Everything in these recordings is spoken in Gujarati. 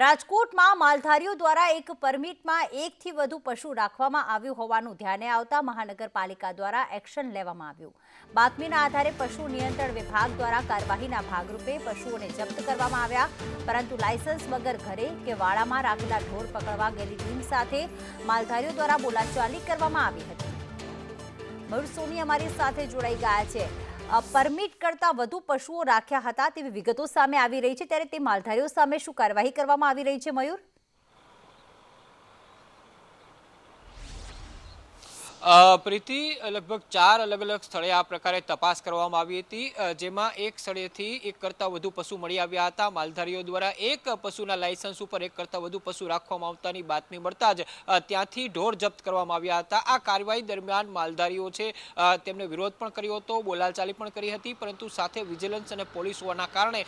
રાજકોટમાં માલધારીઓ દ્વારા એક પરમિટમાં એકથી વધુ પશુ રાખવામાં આવ્યું હોવાનું ધ્યાને આવતા મહાનગરપાલિકા દ્વારા એક્શન લેવામાં આવ્યું. બાતમીના આધારે પશુ નિયંત્રણ વિભાગ દ્વારા કાર્યવાહીના ભાગરૂપે પશુઓને જપ્ત કરવામાં આવ્યા. પરંતુ લાયસન્સ વગર ઘરે કે વાડામાં રાખેલા ઢોર પકડવા ગયેલી ટીમ સાથે માલધારીઓ દ્વારા બોલાચાલી કરવામાં આવી હતી. મયુર સોની અમારી સાથે જોડાઈ ગયા છે. પરમિટ કરતા વધુ પશુઓ રાખ્યા હતા તેવી વિગતો સામે આવી રહી છે. ત્યારે તે માલધારીઓ સામે શું કાર્યવાહી કરવામાં આવી રહી છે, મયુર? પ્રીતિ, લગભગ ચાર અલગ અલગ સ્થળે આ પ્રકારે તપાસ કરવામાં આવી હતી. જેમાં એક સ્થળેથી એક કરતાં વધુ પશુ મળી આવ્યા હતા. માલધારીઓ દ્વારા એક પશુના લાયસન્સ ઉપર એક કરતાં વધુ પશુ રાખવામાં આવતાની બાતમી મળતા જ ત્યાંથી ઢોર જપ્ત કરવામાં આવ્યા હતા. આ કાર્યવાહી દરમિયાન માલધારીઓ છે તેમણે વિરોધ પણ કર્યો હતો બોલાચાલી પણ કરી હતી, પરંતુ સાથે વિજિલન્સ અને પોલીસ હોવાના કારણે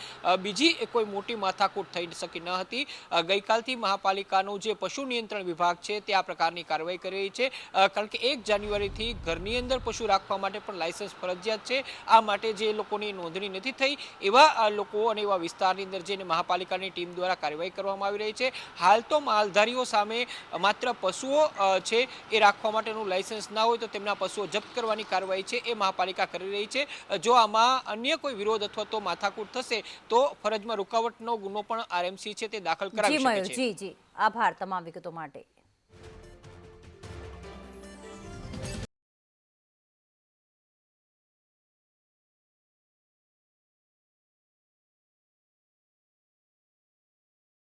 બીજી કોઈ મોટી માથાકૂટ થઈ શકી ન હતી. ગઈકાલથી મહાપાલિકાનું જે પશુ નિયંત્રણ વિભાગ છે, તે આ પ્રકારની કાર્યવાહી કરી રહી છે. કારણ કે એક જાન્યુઆરીથી ઘરની અંદર પશુ રાખવા માટે પણ લાયસન્સ ફરજિયાત છે. આ માટે જે લોકોની નોંધણી નથી થઈ એવા લોકો અને એવા વિસ્તારની અંદર જઈને મહાપાલિકાની ટીમ દ્વારા કાર્યવાહી કરવામાં આવી રહી છે. હાલ તો માલધારીઓ સામે માત્ર પશુઓ છે એ રાખવા માટેનું લાયસન્સ ના હોય તો તેમના પશુઓ જપ્ત કરવાની કાર્યવાહી છે એ મહાપાલિકા કરી રહી છે. જો આમાં અન્ય કોઈ વિરોધ અથવા તો માથાકૂટ થશે તો ફરજમાં રૂકાવટનો ગુનો પણ આરએમસી છે તે દાખલ કરાવી શકે છે. જી જી. આભાર તમામ વિગતો માટે.